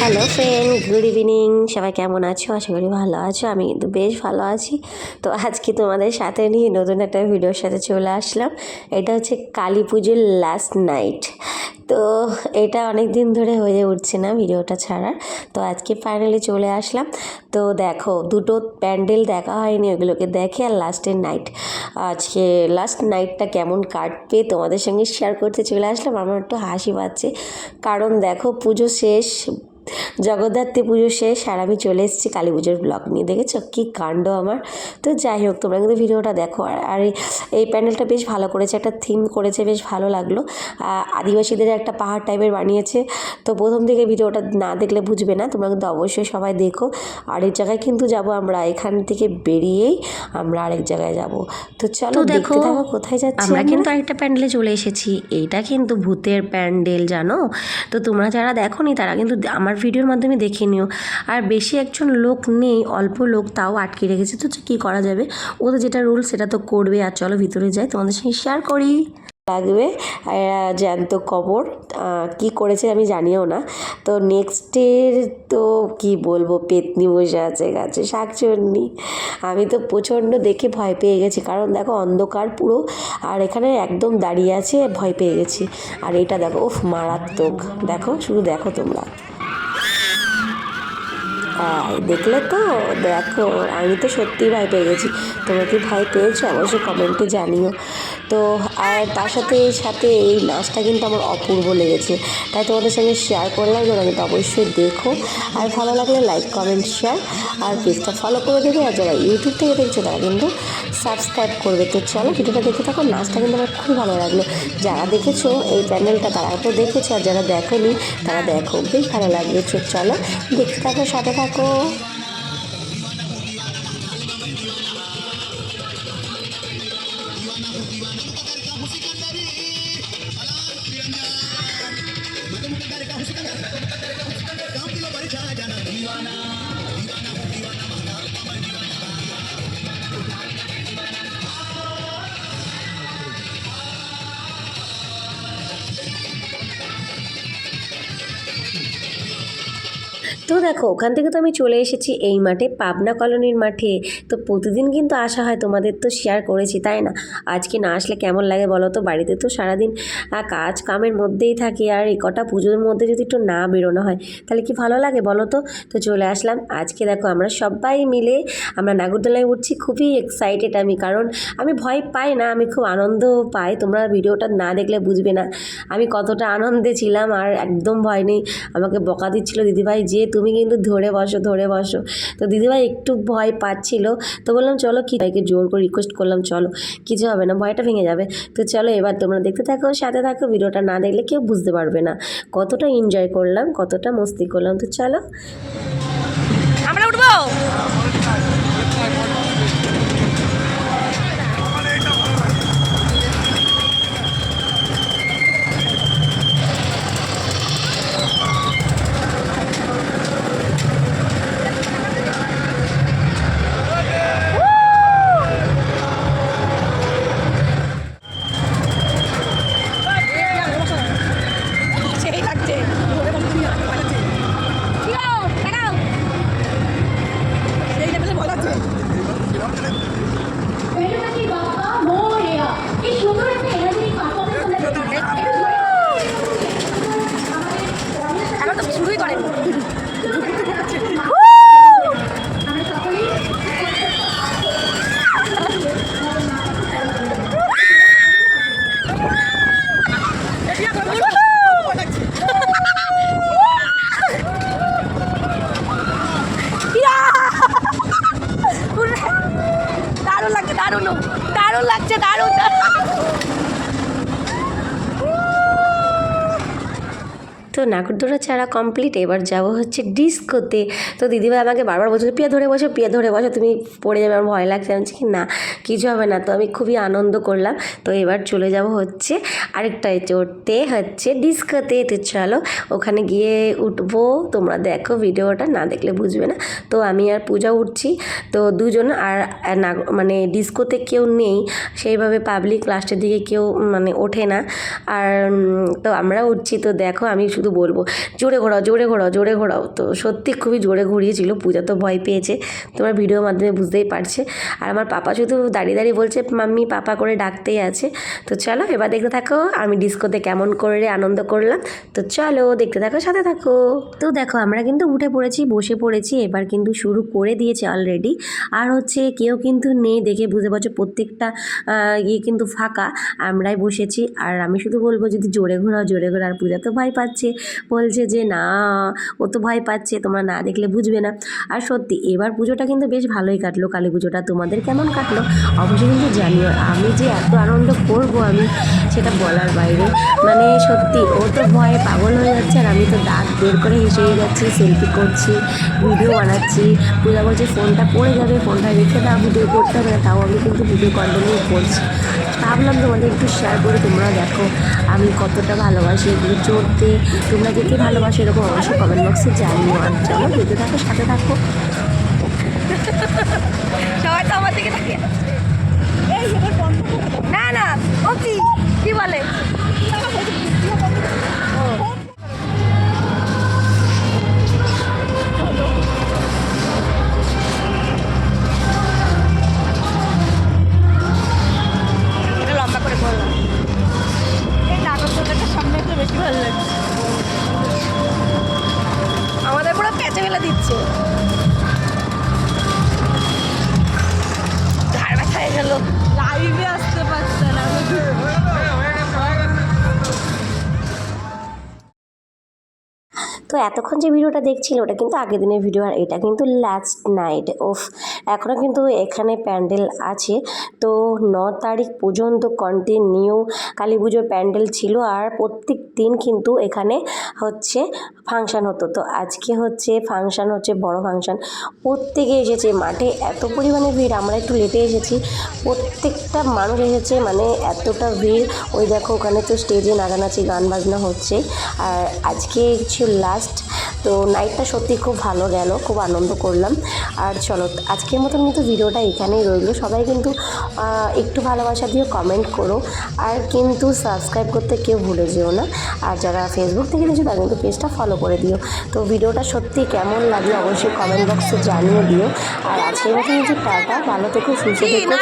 Hello friend good evening সবাই কেমন আছো? আশা করি ভালো আছো। আমি কিন্তু বেশ ভালো আছি। তো আজকে তোমাদের সাথে নিয়ে নতুন একটা ভিডিওর সাথে চলে আসলাম। এটা হচ্ছে কালী পুজোর লাস্ট নাইট তো এটা অনেক দিন ধরে হয়ে উঠছে না ভিডিওটা ছাড়ার। তো আজকে ফাইনালি চলে আসলাম। তো দেখো, দুটো প্যান্ডেল দেখা হয়নি, ওগুলোকে দেখে আর লাস্টের নাইট আজকে লাস্ট নাইটটা কেমন কাটবে তোমাদের সঙ্গে শেয়ার করতে চলে আসলাম, আমার একটু হাসি পাচ্ছে। কারণ দেখো, পুজো শেষ জগদ্ধাত্রী পুজো শেষ আর আমি চলে এসেছি কালী পুজোর ব্লগ নিয়ে। দেখেছ? কী কাণ্ড আমার। তো যাই হোক তোমরা কিন্তু ভিডিওটা দেখো। আর আর এই- প্যান্ডেলটা বেশ ভালো করেছে একটা থিম করেছে বেশ ভালো লাগল। আদিবাসীদের একটা পাহাড় টাইপের বানিয়েছে। তো প্রথম থেকে ভিডিওটা না দেখলে বুঝবে না তোমরা কিন্তু অবশ্যই সবাই দেখো। আর এই জায়গায় কিন্তু যাব আমরা এখান থেকে বেরিয়েই আমরা আরেক জায়গায় যাব। তো চলো দেখতে দেখো, থাকো কোথায় যাচ্ছি আমরা আমরা? কিন্তু আরেকটা প্যান্ডেলে চলে এসেছি। এইটা কিন্তু ভূতের প্যান্ডেল জানো? তো তোমরা যারা দেখো নি তারা কিন্তু আমার ভিডিওর মাধ্যমে দেখে নিও। আর বেশি একজন লোক নেই, অল্প লোক তাও আটকে রেখেছে। তো কী করা যাবে? ওদের যেটা রুল সেটা তো করবে। আর চলো ভিতরে যাই, তোমাদের সঙ্গে শেয়ার করি। লাগবে জ্যান্ত কবর। কি করেছে আমি জানিও না। তো নেক্সটের তো কি বলব, পেতনি বসে আছে গাছে, শাকচন্নি। আমি তো প্রচণ্ড দেখে ভয় পেয়ে গেছি। কারণ দেখো অন্ধকার পুরো, আর এখানে একদম দাঁড়িয়ে আছে, ভয় পেয়ে গেছি। আর এটা দেখো, উফ, মারাত্মক। দেখো, শুধু দেখো তোমরা। দেখলে তো, দেখো, আমি তো সত্যিই ভয় পেয়ে গেছি। তোমরা কি ভয় পেয়েছ? অবশ্যই কমেন্টে জানিও। তো আর তার সাথে সাথে এই নাচটা কিন্তু আমার অপূর্ব লেগেছে। তাই তোমাদের সঙ্গে শেয়ার করলাম, তোমরা কিন্তু অবশ্যই দেখো। আর ভালো লাগলে লাইক কমেন্ট শেয়ার আর পেজটা ফলো করে দেবে। আর যারা ইউটিউব থেকে দেখছ, তারা কিন্তু সাবস্ক্রাইব করবে। তো চলো ভিডিওটা দেখে থাকো। নাচটা কিন্তু আমার খুব ভালো লাগল। যারা দেখেছ এই চ্যানেলটা তারা তো দেখেছ। আর যারা দেখোনি, তারা দেখো। বেশ ভালো লাগবে চলো দেখতে থাকো, সাথে থাকো। Thank you. তো দেখো, ওখান থেকে তো আমি চলে এসেছি এই মাঠে, পাবনা কলোনির মাঠে। তো প্রতিদিন কিন্তু আসা হয়, তোমাদের তো শেয়ার করেছি, তাই না? আজকে না আসলে কেমন লাগে বলো তো? বাড়িতে তো সারাদিন কাজ কামের মধ্যেই থাকি, আর এই কটা পুজোর মধ্যে যদি একটু না বেরোনো হয়, তাহলে কি ভালো লাগে বলো তো? তো চলে আসলাম। আজকে দেখো, আমরা সবাই মিলে আমরা নাগরদোলায় উঠছি, খুবই এক্সাইটেড আমি, কারণ আমি ভয় পাই না, আমি খুব আনন্দ পাই। তোমরা ভিডিওটা না দেখলে বুঝবে না, আমি কতটা আনন্দে ছিলাম, আর একদম ভয় নেই। আমাকে বকা দিচ্ছিল, দিদিভাই যে তুমি কিন্তু ধরে বসো ধরে বসো। তো দিদিভাই একটু ভয় পাচ্ছিল, তো বললাম, চলো কি? ভাইকে জোর করে রিকোয়েস্ট করলাম, চলো, কিছু হবে না, ভয়টা ভেঙে যাবে। তো চলো এবার তোমরা দেখতে থাকো, সাথে থাকো, ভিডিওটা না দেখলে কেউ বুঝতে পারবে না। কতটা এনজয় করলাম, কতটা মস্তি করলাম। তো চলো। আমরা উঠবো? নাগরদোলা ছাড়া কমপ্লিট এবার যাব হচ্ছে ডিস্কোতে। তো দিদিভাই আমাকে বারবার বলছিল, পিয়া, ধরে বসো, পিয়া, ধরে বসো, তুমি পড়ে যাবে, আমার ভয় লাগছে। আমি কি না, কিছু হবে না। তো আমি খুবই আনন্দ করলাম। তো এবার চলে যাব হচ্ছে আরেকটায় চড়তে, হচ্ছে ডিস্কোতে। তো চলো, ওখানে গিয়ে উঠবো। তোমরা দেখো ভিডিওটা, না দেখলে বুঝবে না। তো আমি আর পূজা উঠছি। তো দুজন আর মানে ডিস্কোতে কেউ নেই। সেইভাবে পাবলিক লাস্টের দিকে কেউ মানে ওঠে না। আর তো আমরা উঠছি। তো দেখো, আমি শুধু বলব, জোরে ঘোরাও জোরে ঘোরাও জোরে ঘোরাও। তো সত্যি খুবই জোরে ঘুরিয়েছিল, পূজা তো ভয় পেয়েছে। তোমার ভিডিওর মাধ্যমে বুঝতেই পারছে। আর আমার পাপা শুধু দাঁড়িয়ে দাঁড়িয়ে বলছে, মাম্মি, পাপা করে ডাকতেই আছে। তো চলো, এবার দেখতে থাকো, আমি ডিস্কোতে কেমন করে আনন্দ করলাম। তো চলো, দেখতে থাকো, সাথে থাকো। তো দেখো, আমরা কিন্তু উঠে পড়েছি, বসে পড়েছি, এবার কিন্তু শুরু করে দিয়েছে অলরেডি আর হচ্ছে কেউ কিন্তু নেই দেখে বুঝতে পারছ, প্রত্যেকটা ইয়ে কিন্তু ফাঁকা। আমরাই বসেছি, আর আমি শুধু বলব, যদি জোরে ঘোরাও, জোরে ঘোরা আর পূজা তো ভয় পাচ্ছে। বলছে যে, না, ও তো ভয় পাচ্ছে, তোমরা না দেখলে বুঝবে না। আর সত্যি, এবার পুজোটা কিন্তু বেশ ভালোই কাটলো। কালী পুজোটা তোমাদের কেমন কাটলো? অবশ্যই কিন্তু জানিও, আমি যে এত আনন্দ করব আমি, সেটা বলার বাইরে। মানে সত্যি, ও তো ভয়ে পাগল হয়ে যাচ্ছে আর আমি তো দাঁত বের করে হেসেই যাচ্ছি সেলফি করছি ভিডিও বানাচ্ছি। পূজা বলছে, ফোনটা পড়ে যাবে, ফোনটা রেখে দাও ভিডিও করতে হবে না, তাও আমি কিন্তু ভিডিও কন্টিনিউ করছি। ভাবলাম তোমাদের একটু শেয়ার করে, তোমরা দেখো আমি কতটা ভালোবাসি, এগুলো চড়তে। তোমরা কে ভালোবাসো এরকম অবশ্যই কমেন্ট বক্সে জানিও। আর চলো যেতে থাকো, সাথে থাকো। সবাই তো আমার দিকে থাকে এই না তো এতক্ষণ যে ভিডিওটা দেখছিল, ওটা কিন্তু আগের দিনের ভিডিও আর এটা কিন্তু লাস্ট নাইট ওফ এখনও কিন্তু এখানে প্যান্ডেল আছে। তো ন তারিখ পর্যন্ত কন্টিনিউ কালী পুজোর প্যান্ডেল ছিল আর প্রত্যেক দিন কিন্তু এখানে হচ্ছে ফাংশান হতো। তো আজকে হচ্ছে ফাংশান হচ্ছে বড় ফাংশান প্রত্যেকে এসেছে, মাঠে এত পরিমাণে ভিড়, আমরা একটু লেটে এসেছি। প্রত্যেকটা মানুষ এসেছে মানে এতটা ভিড়। ওই দেখো, ওখানে তো স্টেজে নাচানাচি, গান বাজনা হচ্ছে। আর আজকে ছিল লাস্ট তো নাইটটা সত্যি খুব ভালো গেল, খুব আনন্দ করলাম। আর চলো, আজকের মতন কিন্তু ভিডিওটা এখানেই রইল। সবাই কিন্তু একটু ভালোবাসা দিয়ে কমেন্ট করো। আর কিন্তু সাবস্ক্রাইব করতে কেউ ভুলে যেও না। আর যারা ফেসবুক থেকে দেখছ, তারা কিন্তু পেজটা ফলো করে দিও। তো ভিডিওটা সত্যি কেমন লাগল, অবশ্যই কমেন্ট বক্সে জানিয়ে দিও। আর আজকের মতন কিন্তু টাটা, ভালো থেকো, সুস্থ থেকো।